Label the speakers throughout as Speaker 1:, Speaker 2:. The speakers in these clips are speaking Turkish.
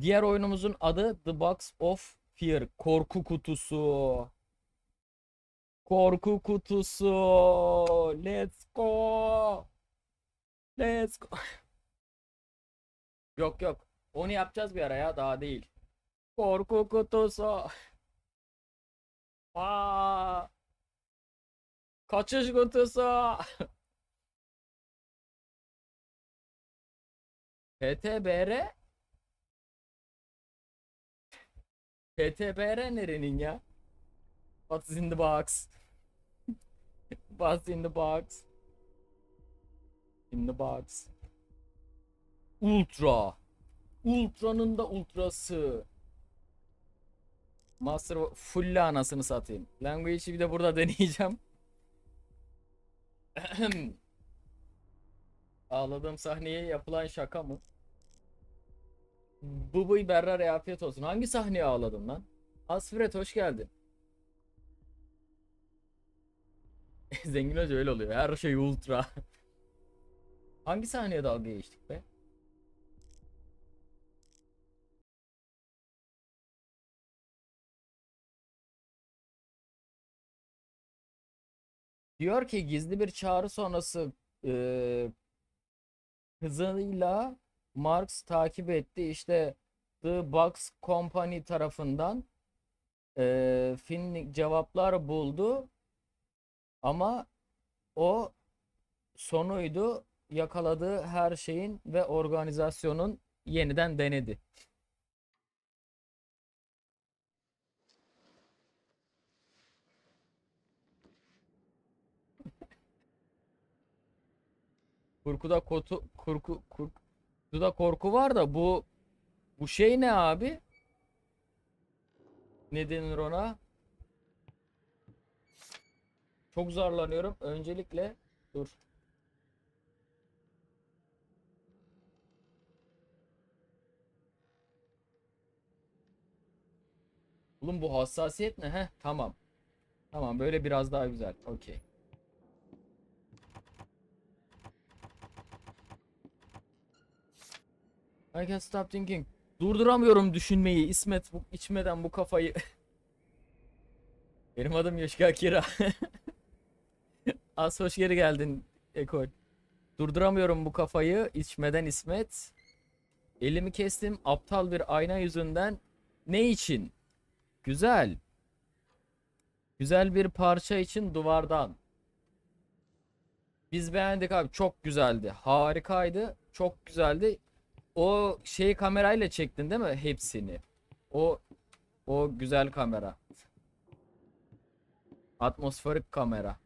Speaker 1: Diğer oyunumuzun adı The Box of Fear. Korku kutusu. Korku kutusu. Let's go. Let's go. Yok yok. Onu yapacağız bir ara ya daha değil. Korku kutusu. Aa. Kaçış kutusu. PTBR PTBR nerenin ya? What's in the box? What's in the box? In the box. Ultra. Ultra'nın da ultrası. Master full anasını satayım. Language'i bir de burada deneyeceğim. Ağladığım sahneye yapılan şaka mı? Bubuy Berra'ya afiyet olsun. Hangi sahneye ağladın lan? Asfret hoş geldin. Zengin Hoca öyle oluyor. Her şey ultra. Hangi sahneye dalga geçtik be? Diyor ki gizli bir çağrı sonrası eee hızıyla Marx takip etti. İşte The Box Company tarafından eee Finnick cevaplar buldu. Ama o sonuydu yakaladığı her şeyin ve organizasyonun yeniden denedi. Kurkuda kotu kurku kurkuda korku var da bu bu şey ne abi? Ne denir ona? Çok zorlanıyorum. Öncelikle dur. Oğlum bu hassasiyet ne? Heh, tamam. Tamam böyle biraz daha güzel. Okey. I can't stop thinking. Durduramıyorum düşünmeyi. İsmet bu içmeden bu kafayı. Benim adım Yoşka Kira. Az hoş geri geldin Ekol. Durduramıyorum bu kafayı içmeden İsmet. Elimi kestim aptal bir ayna yüzünden. Ne için? Güzel. Güzel bir parça için duvardan. Biz beğendik abi. Çok güzeldi. Harikaydı. Çok güzeldi. O şey kamerayla çektin değil mi hepsini? O o güzel kamera. Atmosferik kamera.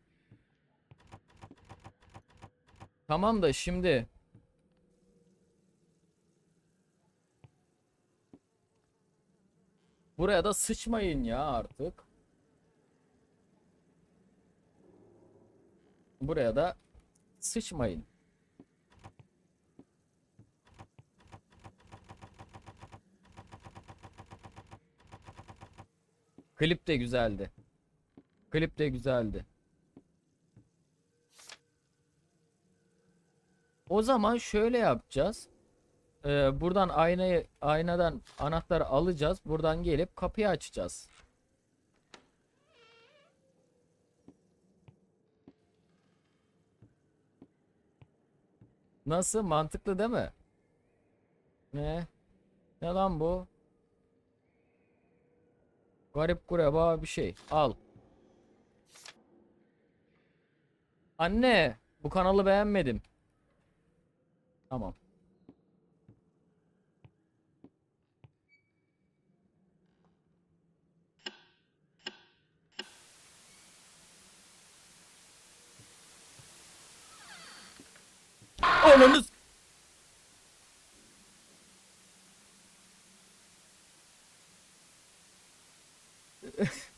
Speaker 1: Tamam da şimdi Buraya da sıçmayın ya artık. Buraya da sıçmayın. Klip de güzeldi. Klip de güzeldi. O zaman şöyle yapacağız. Ee, buradan aynayı aynadan anahtarı alacağız. Buradan gelip kapıyı açacağız. Nasıl? Mantıklı değil mi? Ne? Ne lan bu? Garip kureba bir şey. Al. Anne, bu kanalı beğenmedim. Tamam. Ananız.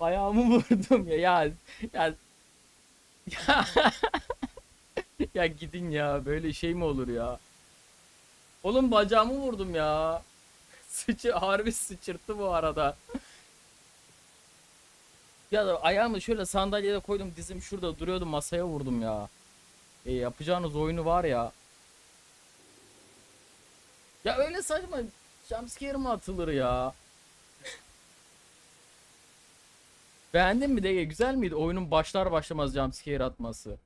Speaker 1: Ayağımı vurdum ya ya ya. Ya, ya gidin ya böyle şey mi olur ya? Oğlum bacağımı vurdum ya. Sıçı harbi sıçırttı bu arada. Ya da ayağımı şöyle sandalyeye koydum dizim şurada duruyordu masaya vurdum ya. E, yapacağınız oyunu var ya. Ya öyle saçma jumpscare mi atılır ya? Beğendin mi Dege? Güzel miydi oyunun başlar başlamaz jumpscare atması?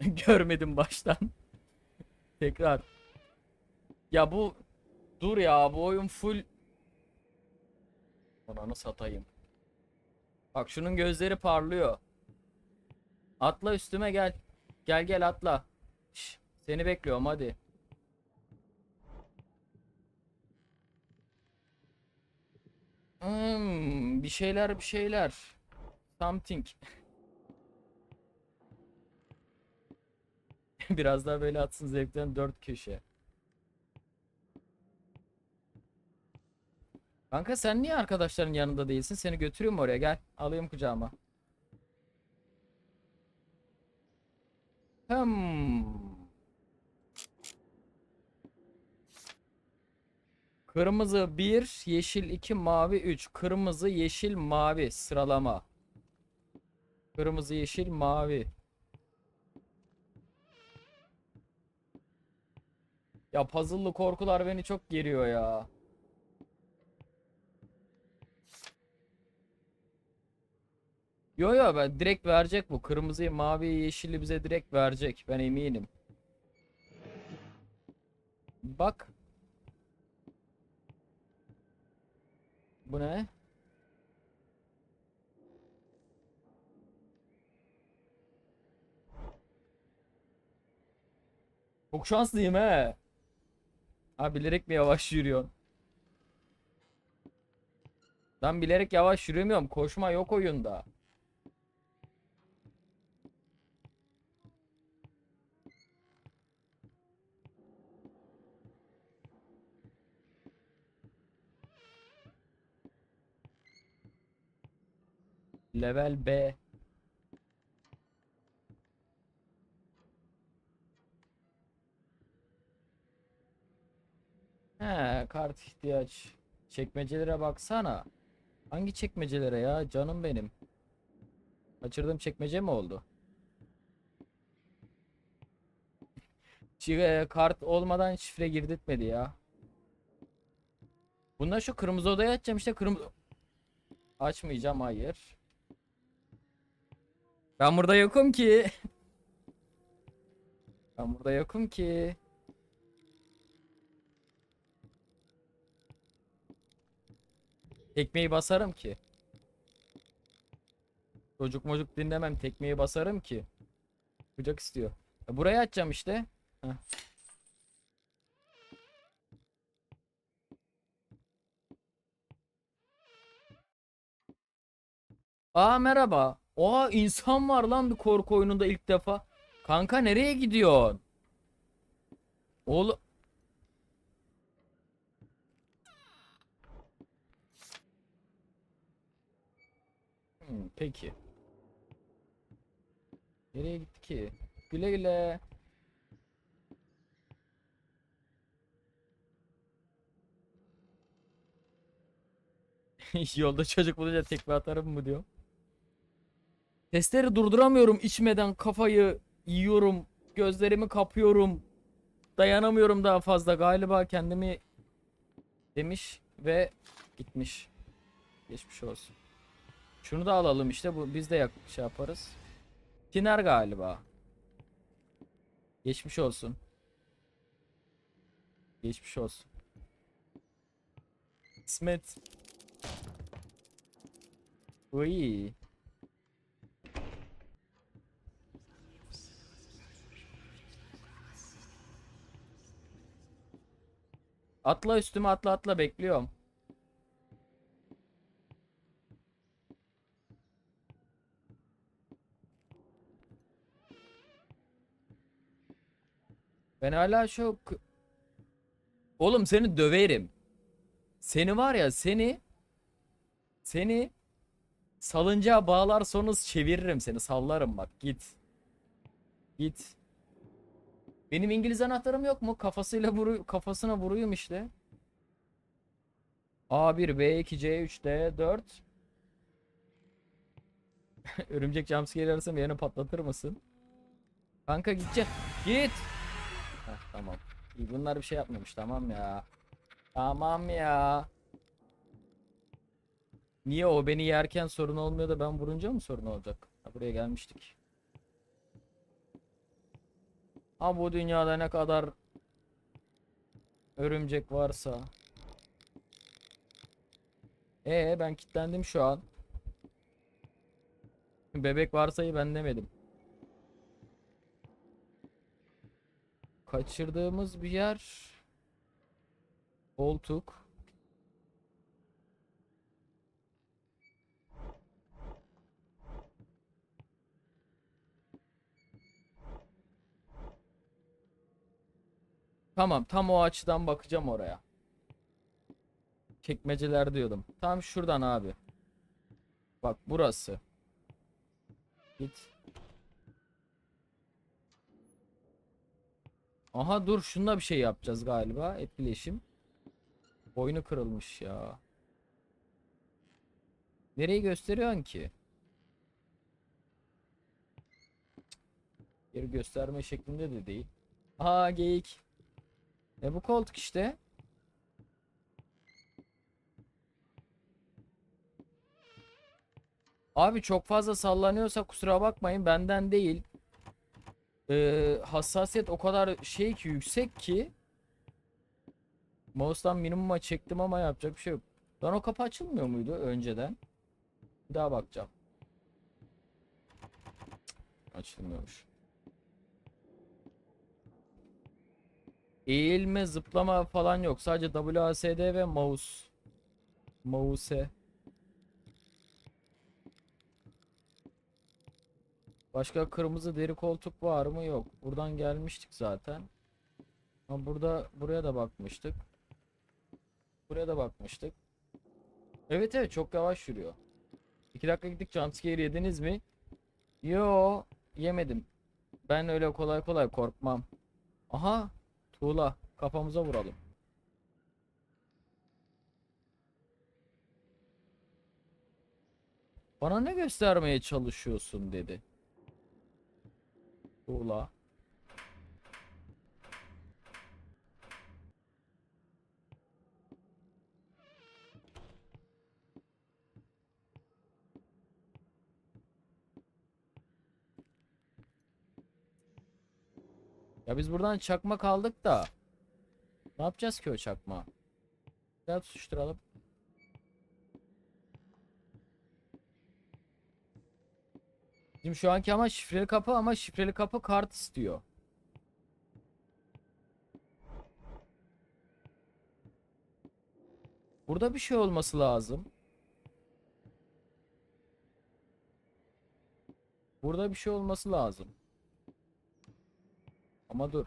Speaker 1: Görmedim baştan. Tekrar. Ya bu dur ya bu oyun full Ananı satayım. Bak şunun gözleri parlıyor. Atla üstüme gel. Gel gel atla. Seni bekliyorum hadi. Hmm, bir şeyler bir şeyler. Something. Biraz daha böyle atsın zevkten dört köşe. Kanka sen niye arkadaşların yanında değilsin? Seni götüreyim oraya gel. Alayım kucağıma. Hmm. Kırmızı 1, yeşil 2, mavi 3. Kırmızı, yeşil, mavi sıralama. Kırmızı, yeşil, mavi. Ya puzzle'lı korkular beni çok geriyor ya. Yo yo ben direkt verecek bu. Kırmızıyı, maviyi, yeşili bize direkt verecek. Ben eminim. Bak. Bu ne? Çok şanslıyım he. Ha bilerek mi yavaş yürüyorsun? Ben bilerek yavaş yürümüyorum. Koşma yok oyunda. Level B. He, kart ihtiyaç. Çekmecelere baksana. Hangi çekmecelere ya? Canım benim. Kaçırdığım çekmece mi oldu? E, kart olmadan şifre girdirtmedi ya. Bunlar şu kırmızı odaya açacağım işte kırmızı... Açmayacağım hayır. Ben burada yokum ki. Ben burada yokum ki. Tekmeyi basarım ki. Çocuk mocuk dinlemem tekmeyi basarım ki. Kucak istiyor. Ya buraya açacağım işte. Heh. Aa merhaba. Oha insan var lan bir korku oyununda ilk defa. Kanka nereye gidiyorsun? Oğlum. Hmm, peki. Nereye gitti ki? Güle güle. Yolda çocuk bulunca tekme atarım mı diyor. Testleri durduramıyorum içmeden kafayı yiyorum. Gözlerimi kapıyorum. Dayanamıyorum daha fazla. Galiba kendimi demiş ve gitmiş. Geçmiş olsun. Şunu da alalım işte. Bu biz de yak şey yaparız. Tiner galiba. Geçmiş olsun. Geçmiş olsun. İsmet. Uy. Atla üstüme atla atla bekliyorum. Ben hala şu k- Oğlum seni döverim. Seni var ya seni seni salıncağa bağlar sonra çeviririm seni sallarım bak git. Git. Benim İngiliz anahtarım yok mu? Kafasıyla vuru kafasına vuruyum işte. A1, B2, C3, D4. Örümcek jumpscare arasam yerini patlatır mısın? Kanka gidecek. Git. Heh, tamam. İyi bunlar bir şey yapmamış tamam ya. Tamam ya. Niye o beni yerken sorun olmuyor da ben vurunca mı sorun olacak? Ha, buraya gelmiştik. Ha bu dünyada ne kadar örümcek varsa. Ee ben kilitlendim şu an. Bebek varsayı ben demedim. Kaçırdığımız bir yer. Koltuk. Tamam, tam o açıdan bakacağım oraya. Çekmeceler diyordum. Tam şuradan abi. Bak burası. Git. Aha dur şunda bir şey yapacağız galiba. Etkileşim. Boynu kırılmış ya. Nereyi gösteriyorsun ki? Yeri gösterme şeklinde de değil. Aha geyik. E bu koltuk işte. Abi çok fazla sallanıyorsa kusura bakmayın benden değil. Ee, hassasiyet o kadar şey ki yüksek ki Mouse'dan minimuma çektim ama yapacak bir şey yok. Lan o kapı açılmıyor muydu önceden? Bir daha bakacağım. Açılmıyormuş. Eğilme, zıplama falan yok. Sadece WASD ve mouse. Mouse. Başka kırmızı deri koltuk var mı? Yok. Buradan gelmiştik zaten. Ama burada buraya da bakmıştık. Buraya da bakmıştık. Evet evet çok yavaş yürüyor. 2 dakika gittik jumpscare yediniz mi? Yo yemedim. Ben öyle kolay kolay korkmam. Aha tuğla kafamıza vuralım. Bana ne göstermeye çalışıyorsun dedi. Tuğla. Biz buradan çakma kaldık da. Ne yapacağız ki o çakma? Gel tutuşturalım. Bizim şu anki ama şifreli kapı ama şifreli kapı kart istiyor. Burada bir şey olması lazım. Burada bir şey olması lazım. Ama dur.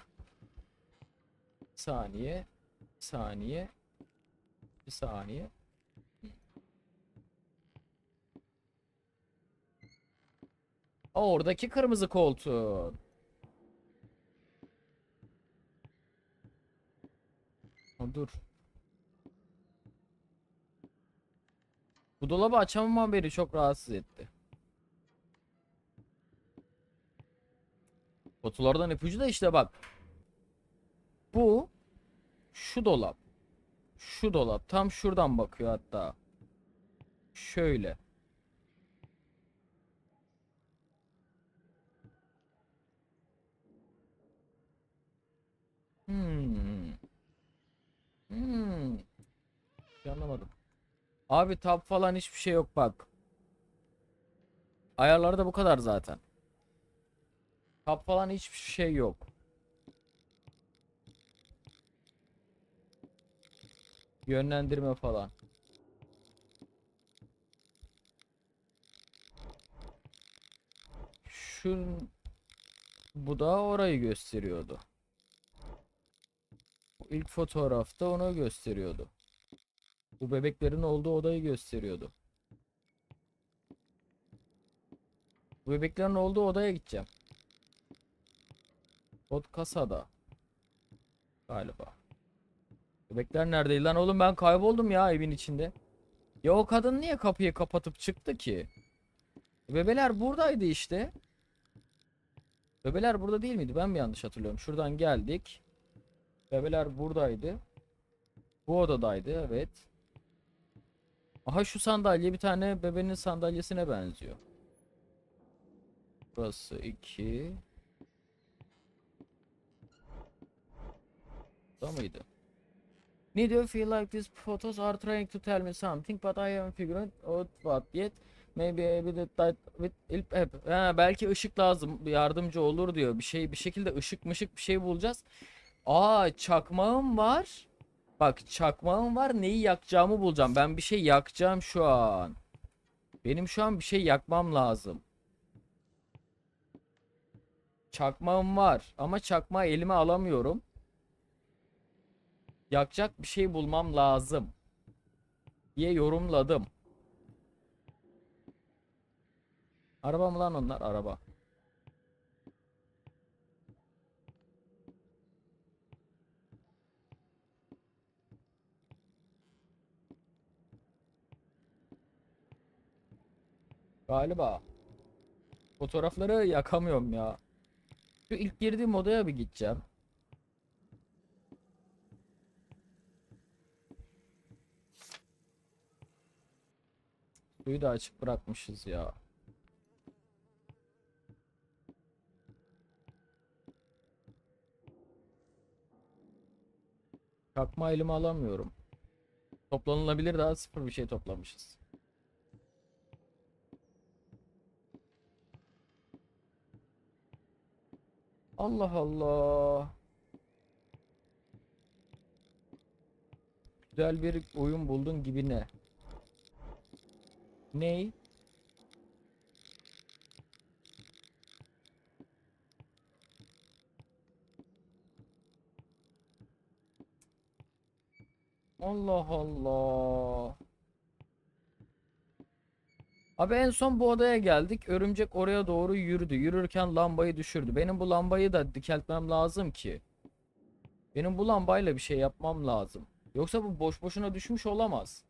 Speaker 1: Saniye. Saniye. Bir saniye. Oradaki kırmızı koltuğun. Dur. Bu dolabı açamamam beni çok rahatsız etti. Kutulardan ipucu da işte bak. Bu şu dolap. Şu dolap tam şuradan bakıyor hatta. Şöyle. Hmm. Hmm. Şey Anlamadım. Abi tab falan hiçbir şey yok bak. Ayarlarda bu kadar zaten. Tab falan hiçbir şey yok. Yönlendirme falan. Şu bu da orayı gösteriyordu. İlk fotoğrafta onu gösteriyordu. Bu bebeklerin olduğu odayı gösteriyordu. Bu bebeklerin olduğu odaya gideceğim. Kod kasada. Galiba. Bebekler neredeydi lan oğlum ben kayboldum ya evin içinde. Ya o kadın niye kapıyı kapatıp çıktı ki? Bebeler buradaydı işte. Bebeler burada değil miydi? Ben mi yanlış hatırlıyorum? Şuradan geldik. Bebeler buradaydı. Bu odadaydı evet. Aha şu sandalye bir tane bebenin sandalyesine benziyor. Burası 2. Da mıydı? Need you feel like these photos are trying to tell me something but I haven't figured out what yet. Maybe a bit that with help help. Ha, belki ışık lazım yardımcı olur diyor. Bir şey bir şekilde ışık mışık bir şey bulacağız. Aa çakmağım var. Bak çakmağım var neyi yakacağımı bulacağım. Ben bir şey yakacağım şu an. Benim şu an bir şey yakmam lazım. Çakmağım var ama çakmağı elime alamıyorum. Yakacak bir şey bulmam lazım. diye yorumladım. Araba mı lan onlar? Araba. Galiba. Fotoğrafları yakamıyorum ya. Şu ilk girdiğim odaya bir gideceğim. Suyu da açık bırakmışız ya. Çakma elime alamıyorum. Toplanılabilir daha sıfır bir şey toplamışız. Allah Allah. Güzel bir oyun buldun gibi ne? Ney? Allah Allah. Abi en son bu odaya geldik. Örümcek oraya doğru yürüdü. Yürürken lambayı düşürdü. Benim bu lambayı da dikeltmem lazım ki. Benim bu lambayla bir şey yapmam lazım. Yoksa bu boş boşuna düşmüş olamaz.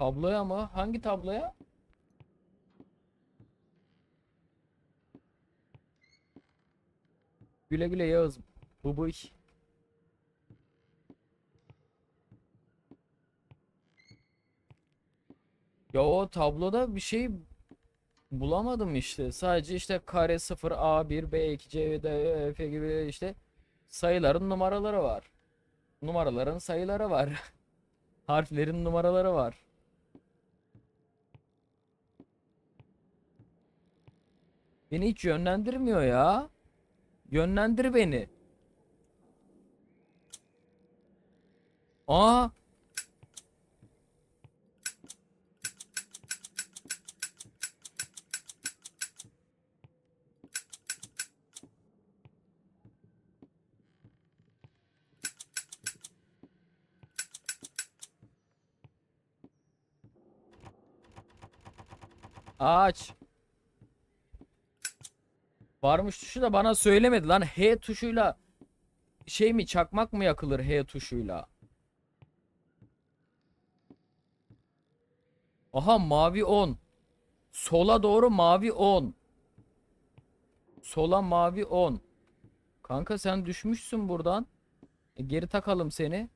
Speaker 1: Tabloya mı? Hangi tabloya? Güle güle Yağız. Bubuy. Ya o tabloda bir şey bulamadım işte. Sadece işte kare 0 A1 B2 C D F gibi işte sayıların numaraları var. Numaraların sayıları var. Harflerin numaraları var. Beni hiç yönlendirmiyor ya. Yönlendir beni. Aa. Aç. Varmış tuşu da bana söylemedi lan. H tuşuyla şey mi çakmak mı yakılır H tuşuyla? Aha mavi 10. Sola doğru mavi 10. Sola mavi 10. Kanka sen düşmüşsün buradan. E, geri takalım seni.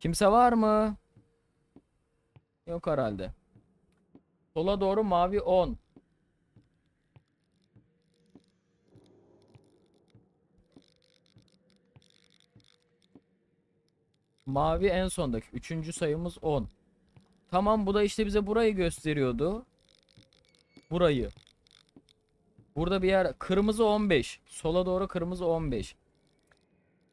Speaker 1: Kimse var mı? Yok herhalde. Sola doğru mavi 10. Mavi en sondaki. Üçüncü sayımız 10. Tamam bu da işte bize burayı gösteriyordu. Burayı. Burada bir yer. Kırmızı 15. Sola doğru kırmızı 15.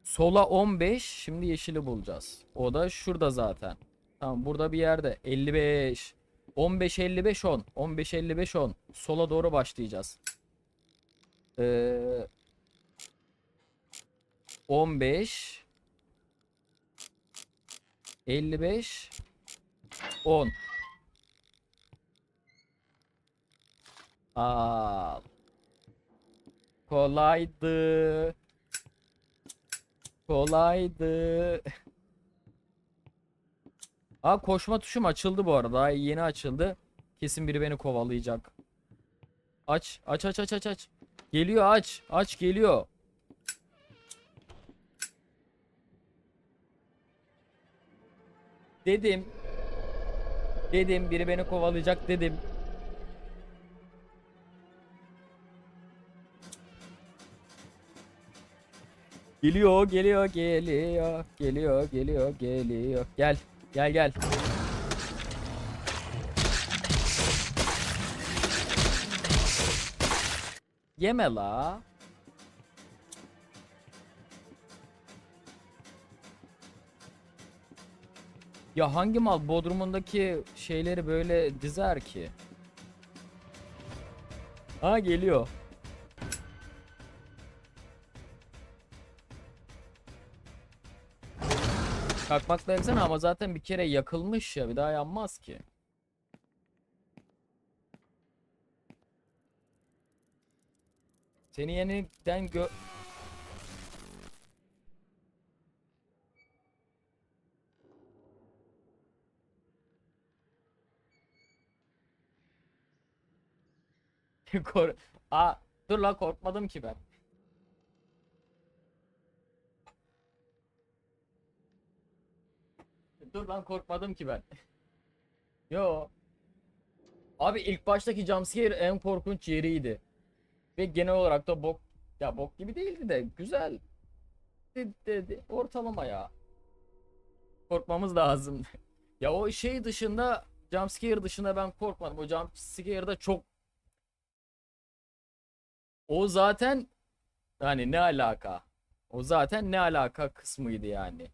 Speaker 1: Sola 15. Şimdi yeşili bulacağız. O da şurada zaten. Tamam burada bir yerde. 55. 15 55 10. 15 55 10. Sola doğru başlayacağız. Ee, 15 55 10 Al. Kolaydı. Kolaydı. Aa koşma tuşum açıldı bu arada. Daha yeni açıldı. Kesin biri beni kovalayacak. Aç, aç, aç, aç, aç, aç. Geliyor aç, aç geliyor. Dedim. Dedim biri beni kovalayacak dedim. Geliyor, geliyor, geliyor, geliyor, geliyor, geliyor. Gel, gel, gel. Yeme la. Ya hangi mal Bodrum'undaki şeyleri böyle dizer ki? Ha geliyor. Kalkmakla yaksana ama zaten bir kere yakılmış ya bir daha yanmaz ki. Seni yeniden gö... Kor Aa, dur la korkmadım ki ben. Dur lan korkmadım ki ben. Yo. Abi ilk baştaki jumpscare en korkunç yeriydi. Ve genel olarak da bok ya bok gibi değildi de güzel. De, de- de- ortalama ya. Korkmamız lazım. ya o şey dışında jumpscare dışında ben korkmadım. O jumpscare'da çok o zaten yani ne alaka? O zaten ne alaka kısmıydı yani.